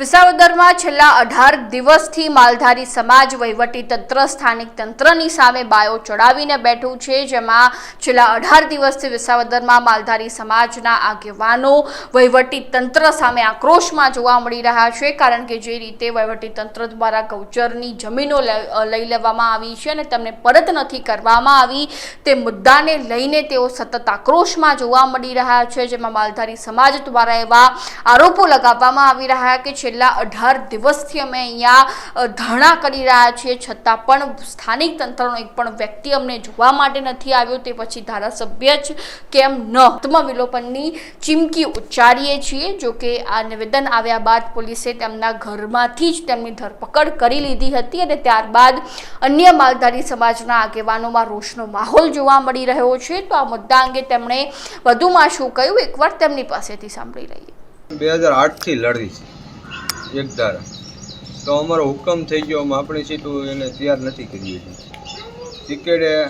વિસાવદરમાં છેલ્લા અઢાર દિવસથી માલધારી સમાજ વહીવટી તંત્ર સ્થાનિક તંત્રની સામે બાયો ચડાવીને બેઠું છે, જેમાં છેલ્લા અઢાર દિવસથી વિસાવદરમાં માલધારી સમાજના આગેવાનો વહીવટી તંત્ર સામે આક્રોશમાં જોવા મળી રહ્યા છે, કારણ કે જે રીતે વહીવટી તંત્ર દ્વારા ગૌચરની જમીનો લઈ લેવામાં આવી છે અને તેમને પરત નથી કરવામાં આવી, તે મુદ્દાને લઈને તેઓ સતત આક્રોશમાં જોવા મળી રહ્યા છે, જેમાં માલધારી સમાજ દ્વારા એવા આરોપો લગાવવામાં આવી રહ્યા કે છેલ્લા અઢાર દિવસથી અમે અહીંયા ધરણા કરી રહ્યા છીએ. છતાં પણ સ્થાનિક તંત્રનો એક પણ વ્યક્તિ અમને જોવા માટે નથી આવ્યો. તે પછી ધારાસભ્ય જ કેમ ન? આત્મવિલોપનની ચીમકી ઉચ્ચારીએ છીએ. જો કે આ નિવેદન આવ્યા બાદ પોલીસે તેમના ઘરમાંથી જ તેમની ધરપકડ કરી લીધી હતી અને ત્યારબાદ અન્ય માલધારી સમાજના આગેવાનોમાં રોષનો માહોલ જોવા મળી રહ્યો છે. તો આ મુદ્દા અંગે તેમણે વધુમાં શું કહ્યું? એકવાર તેમની પાસેથી સાંભળી લઈએ. બે હજાર આઠથી લડી છે. એક ધારા. તો અમારો હુકમ થઈ ગયો આપણી સીટું એને તૈયાર નથી કરી છીએ. ટિકિટે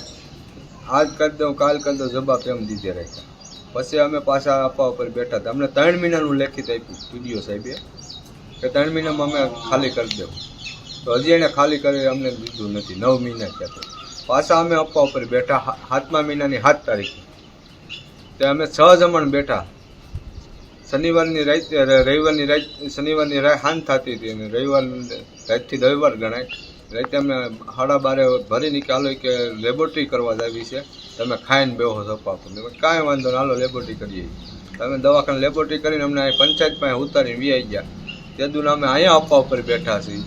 આજ કરી દઉં, કાલ કરી દઉં, જવાબ એમ દીધે રાખ્યા. પછી અમે પાછા આપવા ઉપર બેઠા હતા. અમને ત્રણ મહિનાનું લેખિત આપ્યું સ્ટુડિયો સાહેબે. કે ત્રણ મહિનામાં અમે ખાલી કરી દઉં. તો હજી એને ખાલી કરી અમને દીધું નથી. નવ મહિના થયા પાછા અમે આપવા ઉપર બેઠા સાતમા મહિનાની સાત તારીખે. તે અમે છ જમણ બેઠા. શનિવારની રાત રવિવારની રાત, શનિવારની રાત હાન થતી હતી અને રવિવાર રાતથી રવિવાર ગણાય. રાતે અમે સાડા બારે ભરી નીકાળો કે લેબોરેટરી કરવા જાવી છે. તમે ખાઈને બેહો સપા પર કાંઈ વાંધો ના હાલો લેબોરેટરી કરીએ. તમે દવાખાને લેબોરેટરી કરીને અમને અહીં પંચાયત પાસે ઉતારીને વી ગયા. તે દુન અમે અહીંયા આપવા ઉપર બેઠા છીએ,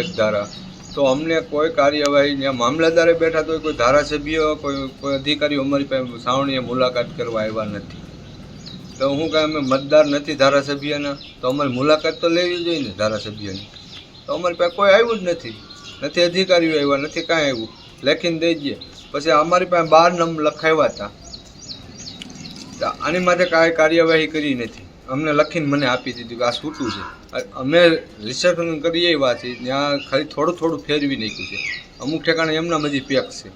એક ધારા. તો અમને કોઈ કાર્યવાહી ત્યાં મામલતદારે બેઠા તો કોઈ ધારાસભ્ય, કોઈ કોઈ અધિકારીઓ અમારી પાસે સાવણીએ મુલાકાત કરવા આવ્યા નથી. તો હું કાંઈ અમે મતદાર નથી ધારાસભ્યના. તો અમારી મુલાકાત તો લેવી જોઈએ ને ધારાસભ્યની. તો અમારી પાસે કોઈ આવ્યું જ નથી. નથી અધિકારીઓ આવ્યા, નથી કાંઈ આવ્યું. લખીને દઈ દઈએ. પછી અમારી પાસે બાર નંબર લખાવ્યા હતા. આની માટે કાંઈ કાર્યવાહી કરી નથી. અમને લખીને મને આપી દીધું કે આ છૂટું છે. અમે રિસર્ચ કરી એવા છીએ. ત્યાં ખાલી થોડું થોડું ફેરવી નાખ્યું છે. અમુક ઠેકાણે એમના હજી પેક છે.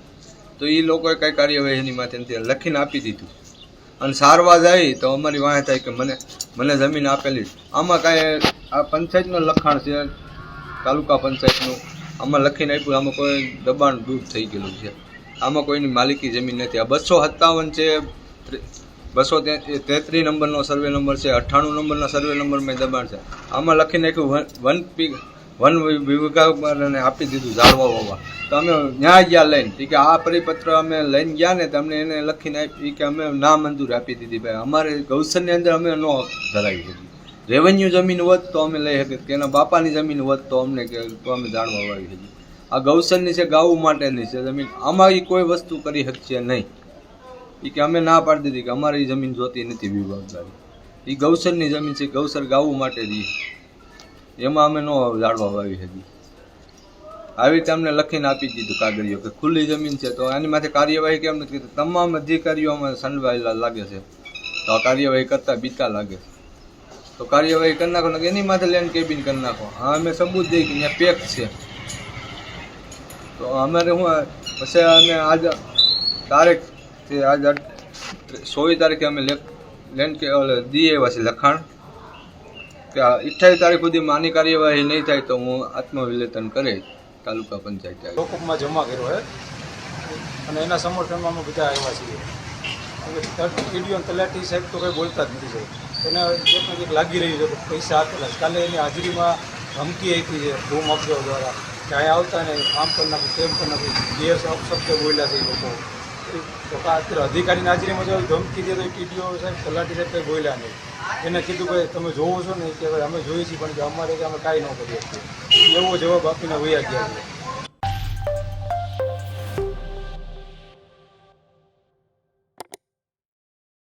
તો એ લોકોએ કાંઈ કાર્યવાહી એની માથે લખીને આપી દીધું. અને સારવાર જાય તો અમારી વાંહે થાય કે મને મને જમીન આપેલી આમાં કાંઈ આ પંચાયતનું લખાણ છે, તાલુકા પંચાયતનું. આમાં લખીને આપ્યું, આમાં કોઈ દબાણ દૂર થઈ ગયેલું છે. આમાં કોઈની માલિકી જમીન નથી. આ બસો સત્તાવન છે બસો તેત્રીસ નંબરનો સર્વે નંબર છે, અઠ્ઠાણું નંબરના સર્વે નંબર મેં દબાણ છે. આમાં લખીને વન વન પી વન વિભાગને આપી દીધું ઝાડવા વાવવા તો અમે ન્યાય ગયા લઈને. કે આ પરિપત્ર અમે લઈને ગયા ને, તો અમને એને લખીને આપી કે અમે ના મંજૂર આપી દીધી ભાઈ. અમારે ગૌસરની અંદર અમે ન ધરાવી દીધી રેવન્યુ જમીન હોત તો અમે લઈ શકીએ, કે એના બાપાની જમીન હોત તો અમને કે તો અમે જાણવા વાવી હતી આ ગૌસરની છે, ગાવું માટેની છે જમીન. આમાં કોઈ વસ્તુ કરી શકશે નહીં. એ કે અમે ના પાડી દીધી કે અમારી જમીન જોતી નથી વિભાગદારી. એ ગૌસરની જમીન છે, ગૌસર ગાવું માટે રહી એમાં અમે ન ઝાડવા વાવી હતી આવી રીતે અમને લખીને આપી દીધું કાગળીઓ કે ખુલ્લી જમીન છે તો એની માથે કાર્યવાહી કેમ નથી કરતા? તમામ અધિકારીઓ અમે સંડવાયેલા લાગે છે. તો આ કાર્યવાહી કરતાં બીતા લાગે તો કાર્યવાહી કરી નાખો એની માથે લેન્ડ કેબિન કરી નાખો. હા, અમે સબૂત દઈ કે ત્યાં પેક છે. તો અમારે હું પછી અમે આજ તારીખ આજ સોળ તારીખે અમે લેન્ડ કે દી આવ્યા છે લખાણ. કે અઠ્યાવીસ તારીખ સુધી માની કાર્યવાહી નહીં થાય તો હું આત્મવિલેતન કરે તાલુકા પંચાયત લોકોમાં જમા કર્યો હે. અને એના સમર્થનમાં અમે બધા આવ્યા છીએ. ઈડીઓ તલાટી સાહેબ તો કંઈ બોલતા જ નથી સાહેબ. એને એક ને એક લાગી રહ્યું છે પૈસા આપેલા છે. કાલે એની હાજરીમાં ધમકી આપી છે ભૂમ અફઝો દ્વારા કે અહીંયા આવતા નહીં આમ કરી નાખું તેમ કરી નાખું. ગેર શબ્દ બોલ્યા છે એ લોકો. અધિકારીની હાજરીમાં જો ધમકી દે તો ટીડીઓ સાહેબ તલાટી સાહેબ કંઈ બોલ્યા નહીં. એને કીધું કે તમે જોવો છો ને કે અમે જોઈએ છીએ, પણ કે અમારે કે અમે કાંઈ ન કરીએ એવો જવાબ આપીને વૈયા ગયા છે.